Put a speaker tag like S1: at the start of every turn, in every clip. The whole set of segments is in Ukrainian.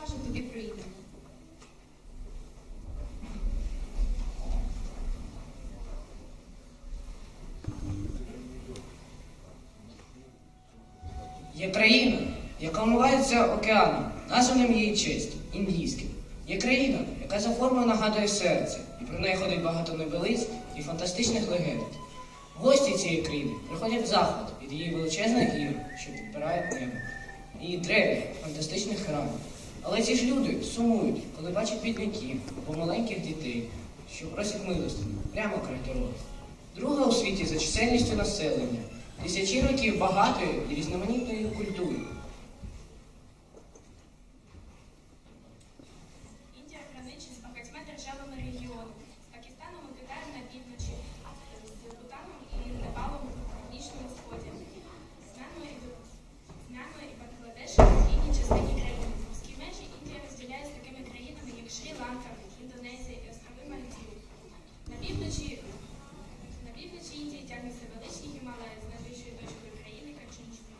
S1: розкажуть тобі про Індію.
S2: Є країна, яка омивається океаном, названим її честь індійським. Є країна, яка за формою нагадує серце, і про неї ходить багато небелиць і фантастичних легенд. Гості цієї країни приходять в захват від її величезних гір, що підпирають небо, і древніх фантастичних храмів. Але ці ж люди сумують, коли бачать бідників або маленьких дітей, що просять милості прямо край дороги. Друга у світі за чисельністю населення, тисячі років багатої і різноманітної культури.
S3: Індія граничить з багатьма державами регіону, з Пакистаном і Китаєм на півночі, з Бутаном і Непалом на північному сході, з Мянмою і, з Мянмою і Бангладешем в східній частині країни. Морські межі Індія розділяє з такими країнами, як Шрі-Ланка, Індонезія і острови Мальдіви. На півночі, на півночі Індії тягнеться величні Гімалаї з найвищою точкою країни Качинською.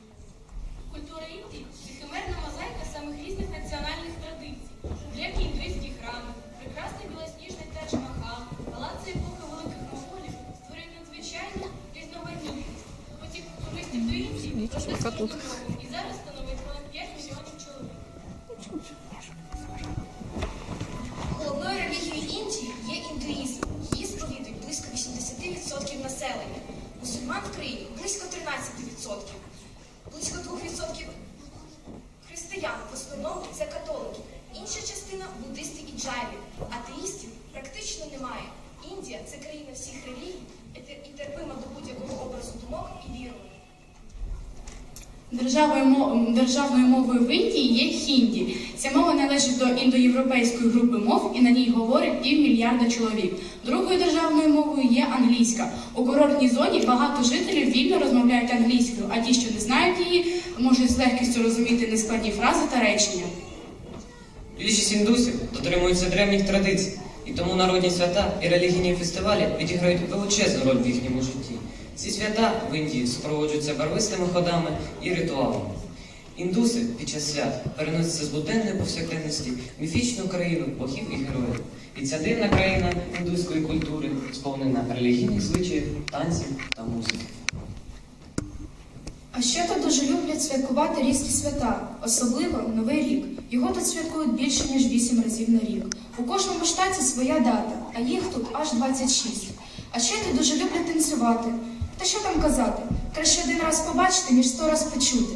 S3: Культура Індії це химерна мозаїка самих різних національних традицій. Древні індуїзькі храми, прекрасний білосніжний Тадж Махал, палаци епохи великих монголів створюють надзвичайну різноманітність. Потік туристів до Індії і зараз
S4: буддисти. Атеїстів практично немає. Індія це країна всіх релігій і терпима до будь-якого образу думок і вірувань.
S5: Державою, державною мовою в Індії є хінді. Ця мова належить до індоєвропейської групи мов і на ній говорить півмільярда чоловік. Другою державною мовою є англійська. У курортній зоні багато жителів вільно розмовляють англійською, а ті, що не знають її, можуть з легкістю розуміти нескладні фрази та речення.
S6: Більшість індусів дотримуються древніх традицій, і тому народні свята і релігійні фестивалі відіграють величезну роль в їхньому житті. Ці свята в Індії супроводжуються барвистими ходами і ритуалами. Індуси під час свят переносяться з буденної повсякденності в міфічну країну богів і героїв. І ця дивна країна індуської культури сповнена релігійних звичаїв, танців та музики.
S1: А ще тут дуже люблять святкувати різні свята, особливо Новий рік. Його тут святкують більше ніж 8 разів на рік. У кожному штаті своя дата, а їх тут аж 26. А ще тут дуже люблять танцювати. Та що там казати? Краще один раз побачити, ніж сто раз почути.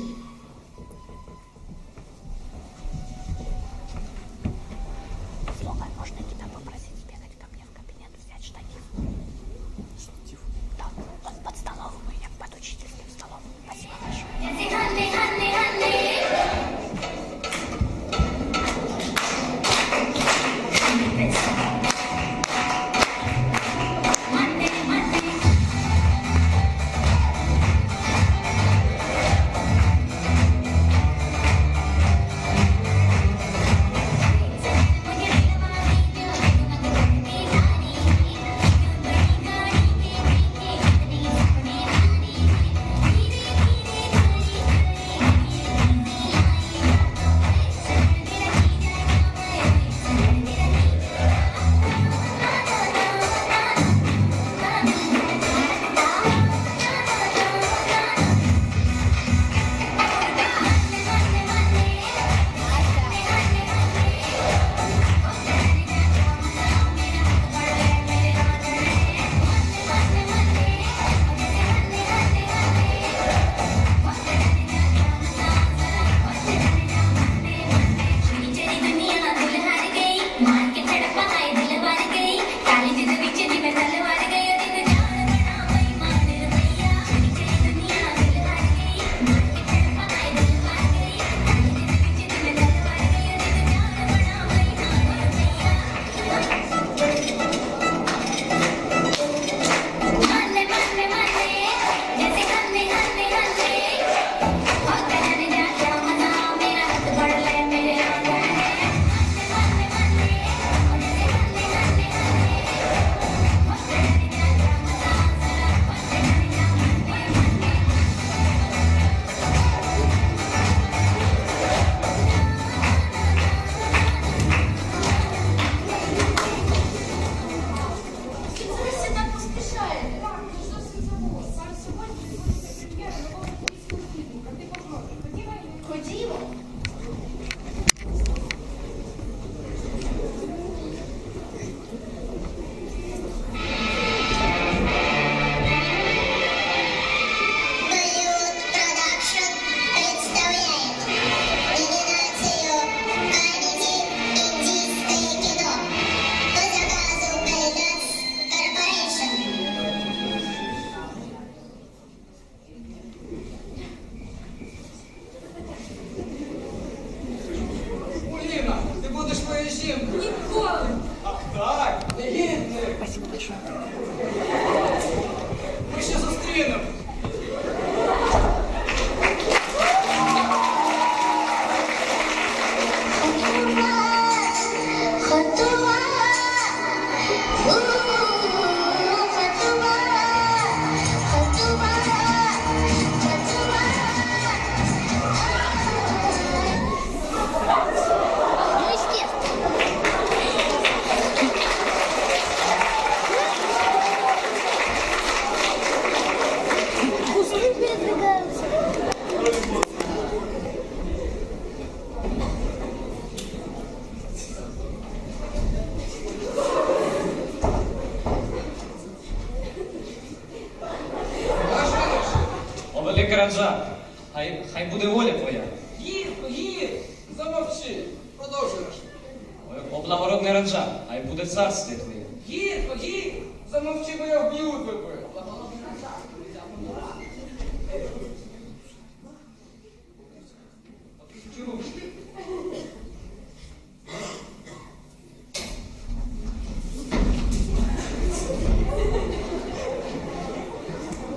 S6: Благородний раджа, хай буде царстві твоє.
S7: Гірко, гір! Замовчи, бо я вб'ю тебе!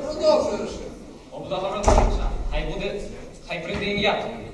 S7: Продовжуй Рашид.
S6: О благородний раджа, хай буде, хай прийде ім'я твоє.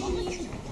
S7: Thank you.